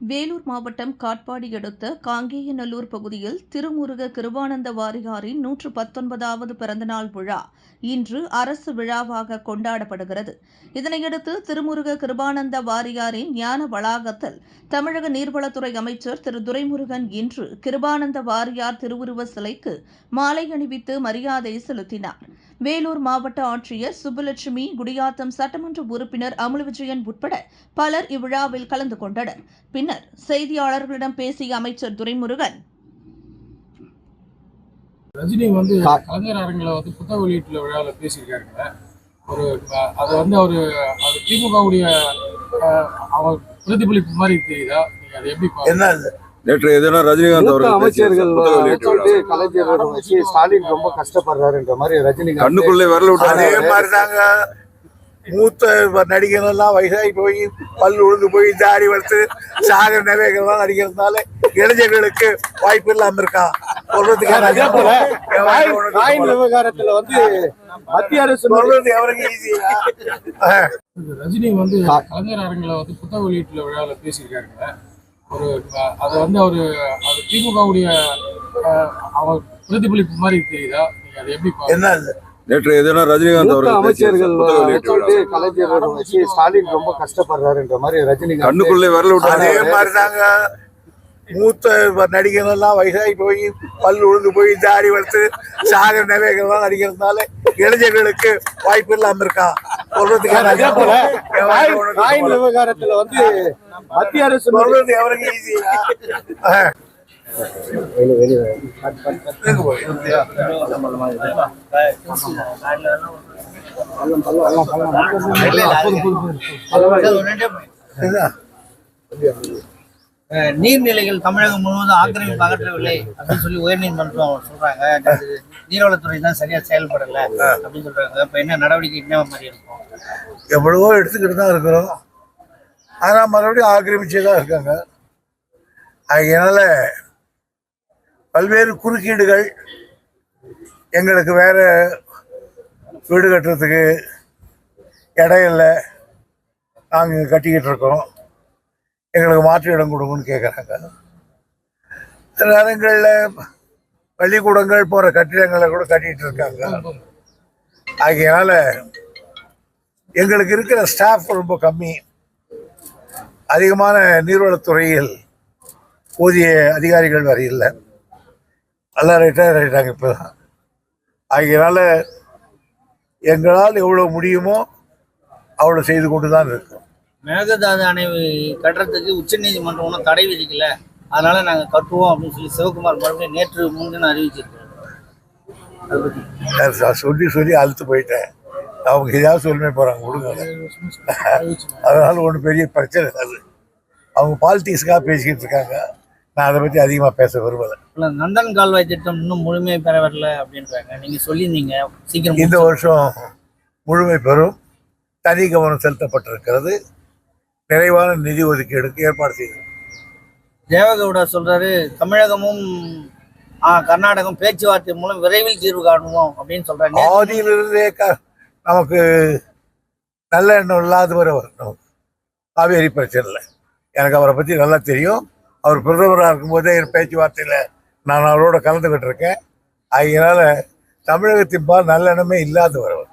வேலூர் மாவட்டம் காட்பாடி அடுத்த காங்கேயநல்லூர் பகுதியில் திருமுருக கிருபானந்த வாரியாரின் நூற்று பத்தொன்பதாவது பிறந்தநாள் விழா இன்று அரசு விழாவாக கொண்டாடப்படுகிறது. இதனையடுத்து திருமுருக கிருபானந்த வாரியாரின் ஞான வளாகத்தில் தமிழக நீர்வளத்துறை அமைச்சர் திரு துரைமுருகன் இன்று கிருபானந்த வாரியார் திருவுருவ சிலைக்கு மாலை அணிவித்து மரியாதை செலுத்தினார். வேலூர் மாவட்ட ஆட்சியர் சுப்புலட்சுமி குடியாத்தம் சட்டமன்ற உறுப்பினர் அமுல் விஜயன் உட்பட பலர் இவ்விழாவில் கலந்து கொண்டனர் பின்னர் செய்தியாளர்களிடம் பேசிய அமைச்சர் துரைமுருகன் ரஜினி வந்து கலைஞர் அரங்கில் வந்து புத்தக வெளியீட்டுல விழாவில் பேசியிருக்காருங்க ஒரு அது வந்து அவர் அது திமுகவுடைய அவர் பிரதிபலிப்பு மாதிரி தெரியுதா நீங்க அதை எப்படி? என்ன? நேற்று எதுனா ரஜினிகாந்த் அவர்கள் அமைச்சர்கள். கலைஞர் வச்சு ஸ்டாலின் ரொம்ப கஷ்டப்படுறாருன்ற மாதிரி ரஜினிகாந்த் கண்ணுக்குள்ளே விரல அதே விட்டாங்க மாதிரி தாங்க மூத்த நடிகர்கள் எல்லாம் வயசாகி போய் பல் உழுந்து போய் தாடி வளர்த்து சாகர நிலைகள்லாம் நடிக்கிறதுனால இளைஞர்களுக்கு வாய்ப்பு இல்லாம இருக்கா? சொல்றதுக்கு அதே போல எவன் காயின் உனக்கு காயின் சொல்றது? விவகாரத்துல வந்து மத்திய அரசு சொல்றது எவருக்கு ஈஸி ரஜினி வந்து கலைஞர் அரங்கில் வந்து புத்தக வெளியீட்டுல விழாவில் பேசியிருக்காருங்க. ஒரு அது வந்து அவர் அது திமுகவுடைய அவர் பிரதிபலிப்பு மாதிரி தெரியுதா நீங்க அதை எப்படி? என்ன அது? நேற்று எதுனா ரஜினிகாந்த் அவர்கள் அமைச்சர்கள் கலைஞர் வச்சு ஸ்டாலின் ரொம்ப கஷ்டப்படுறாருன்ற மாதிரி ரஜினிகாந்த் கண்ணுக்குள்ளே விரல அதே விட்டாங்க மாதிரி தாங்க மூத்த நடிகர்கள் எல்லாம் வயசாகி போய் பல் உழுந்து போய் தாடி வளர்த்து சாகர நிலைகள்லாம் நடிக்கிறதுனால இளைஞர்களுக்கு வாய்ப்பு இல்லாம இருக்கா சொல்றதுக்கு அதே? விவகாரத்துல வந்து மத்திய அரசு அஹ் நீர்நிலைகள் தமிழகம் முழுவதும் ஆக்கிரமிப்பு அகற்றவில்லை அப்படின்னு சொல்லி உயர்நீதிமன்றம் சொல்றாங்க. அது நீர்வளத்துறை தான் சரியா செயல்படல அப்படின்னு சொல்றாங்க. இப்ப என்ன நடவடிக்கை என்ன மாதிரி இருக்கும்? எவ்வளவோ எடுத்துக்கிட்டு தான் இருக்கிறோம். ஆனால் மறுபடியும் ஆக்கிரமிச்சே தான் இருக்காங்க அதனால் பல்வேறு குறுக்கீடுகள் எங்களுக்கு வேறு வீடு கட்டுறதுக்கு இடம் இல்லை. நாங்கள் கட்டிக்கிட்டு இருக்கோம். எங்களுக்கு மாற்று இடம் கொடுங்கன்னு கேட்குறாங்க சில நேரங்களில் பள்ளிக்கூடங்கள் போகிற கட்டிடங்களை கூட கட்டிகிட்டு இருக்காங்க. ஆகையினால் எங்களுக்கு இருக்கிற ஸ்டாஃப் ரொம்ப கம்மி. அதிகமான நீர்வளத்துறையில் போதிய அதிகாரிகள் வரை இல்லை. எல்லாம் ரிட்டையர் ஆகிட்டாங்க இப்போ தான் ஆகையினால எங்களால் எவ்வளோ முடியுமோ அவ்வளோ செய்து கொண்டு தான் இருக்கோம். மேகதாது அணை கட்டுறதுக்கு உச்சநீதிமன்றம் ஒன்றும் தடை விதிக்கல. அதனால நாங்க கட்டுவோம் அப்படின்னு சொல்லி சிவகுமார் மறுபடியும் நேற்று முன்தினம் நான் சொல்லி சொல்லி அழுத்து போயிட்டேன். அவங்க ஏதாவது சொல்லுமே போகிறாங்க விடுங்க. அதை. அதனால ஒன்றும் பெரிய பிரச்சனை அது. அவங்க பாலிட்டிக்ஸ்க்காக பேசிக்கிட்டு இருக்காங்க. நான் அதை பற்றி அதிகமாக பேச விரும்பலை. இல்ல, நந்தன் கால்வாய் திட்டம் இன்னும் முழுமையை பெற வரல அப்படின்றாங்க. நீங்க சொல்லியிருந்தீங்க. சீக்கிரம் இந்த வருஷம் முழுமை பெறும். தனி கவனம் செலுத்தப்பட்டிருக்கிறது. நிறைவான நிதி ஒதுக்கீடுக்கு ஏற்பாடு செய்தோம் தேவகவுடா சொல்றாரு தமிழகமும் கர்நாடகம் பேச்சுவார்த்தை மூலம் விரைவில் தீர்வு காணுவோம் அப்படின்னு நேத்து ஆதியிலிருந்தே நமக்கு நல்ல எண்ணம் இல்லாதவர் அவர். நமக்கு காவேரி பிரச்சனை இல்லை. எனக்கு அவரை பற்றி நல்லா தெரியும். அவர் பிரதமராக இருக்கும்போதே என் பேச்சுவார்த்தையில் நான் அவரோட கலந்துக்கிட்டு இருக்கேன். அதனால் தமிழகத்தின் பால் நல்லெண்ணமே இல்லாதவர் அவர்.